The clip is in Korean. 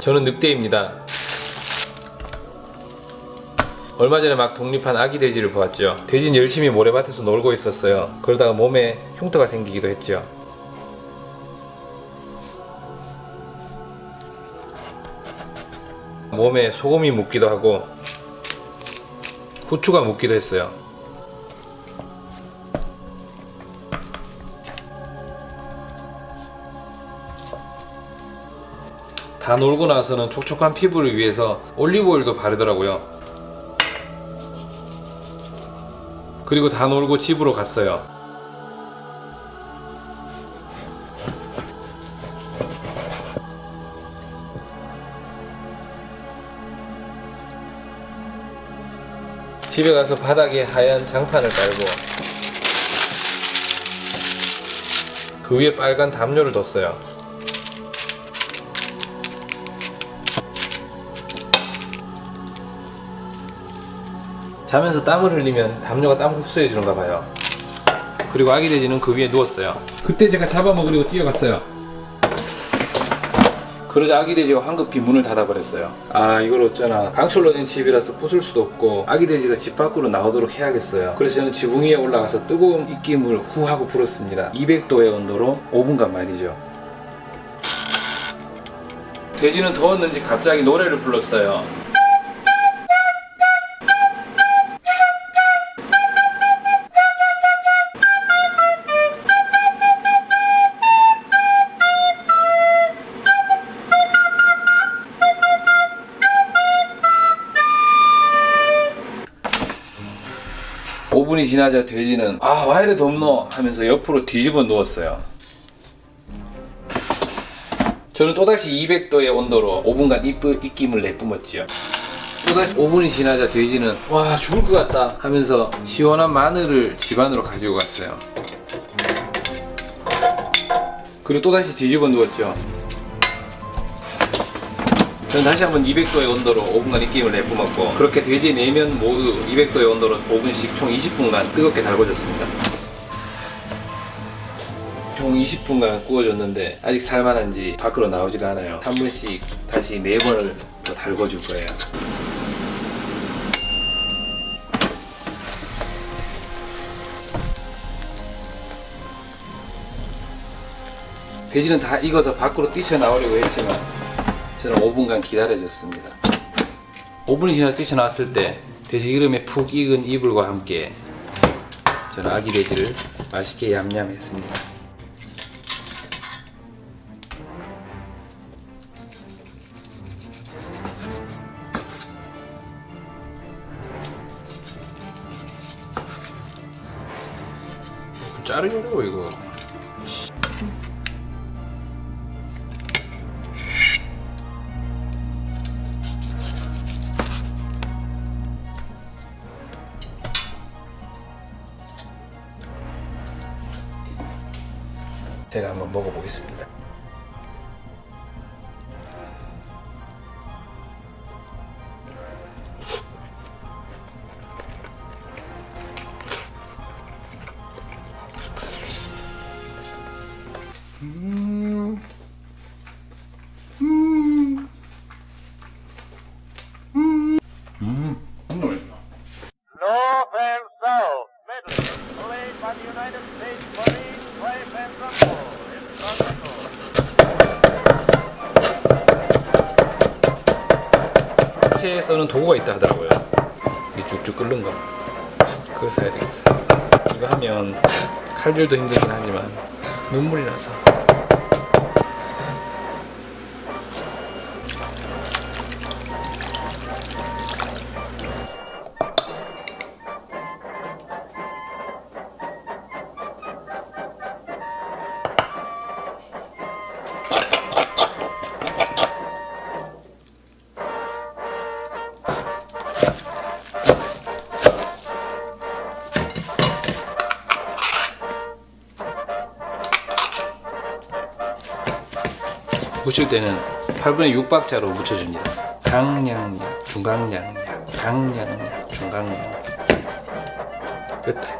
저는 늑대입니다. 얼마 전에 막 독립한 아기 돼지를 보았죠. 돼지는 열심히 모래밭에서 놀고 있었어요. 그러다가 몸에 흉터가 생기기도 했죠. 몸에 소금이 묻기도 하고 후추가 묻기도 했어요. 다 놀고 나서는 촉촉한 피부를 위해서 올리브오일도 바르더라고요. 그리고 다 놀고 집으로 갔어요. 집에 가서 바닥에 하얀 장판을 깔고 그 위에 빨간 담요를 뒀어요. 자면서 땀을 흘리면 담요가 땀을 흡수해 주는가 봐요. 그리고 아기 돼지는 그 위에 누웠어요. 그때 제가 잡아먹으려고 뛰어갔어요. 그러자 아기 돼지가 황급히 문을 닫아버렸어요. 아 이걸 어쩌나 강철로 된 집이라서 부술 수도 없고 아기 돼지가 집 밖으로 나오도록 해야겠어요. 그래서 저는 지붕 위에 올라가서 뜨거운 입김을 후 하고 불었습니다. 200도의 온도로 5분간 말이죠. 돼지는 더웠는지 갑자기 노래를 불렀어요. 오분이 지나자 돼지는 아 와 이래 덥노 하면서 옆으로 뒤집어 누웠어요. 저는 또다시 200도의 온도로 5분간 입, 입김을 내뿜었지요. 또다시 5분이 지나자 돼지는 와 죽을 것 같다 하면서 시원한 마늘을 집안으로 가지고 갔어요. 그리고 또다시 뒤집어 누웠죠. 저는 다시 한번 200도의 온도로 5분간 입김을 내뿜었고 그렇게 돼지 내면 모두 200도의 온도로 5분씩 총 20분간 뜨겁게 달궈졌습니다. 총 20분간 구워줬는데 아직 살만한지 밖으로 나오질 않아요. 한 번씩 다시 4번을 더 달궈줄 거예요. 돼지는 다 익어서 밖으로 뛰쳐나오려고 했지만 저는 5분간 기다려줬습니다. 5분이 지나서 뛰쳐나왔을 때 돼지 기름에 푹 익은 이불과 함께 저는 아기 돼지를 맛있게 얌얌했습니다. 자르려고 이거. 제가 한번 먹어보겠습니다. United States Marines, 채에서는 도구가 있다 하더라고요. 이 쭉쭉 끓는 거. 그거 사야 되겠어. 이거 하면 칼질도 힘들긴 하지만 눈물이 나서. 묻힐 때는 8분의 6박자로 묻혀줍니다. 강량량, 중강량량, 강량량, 중강량. 끝.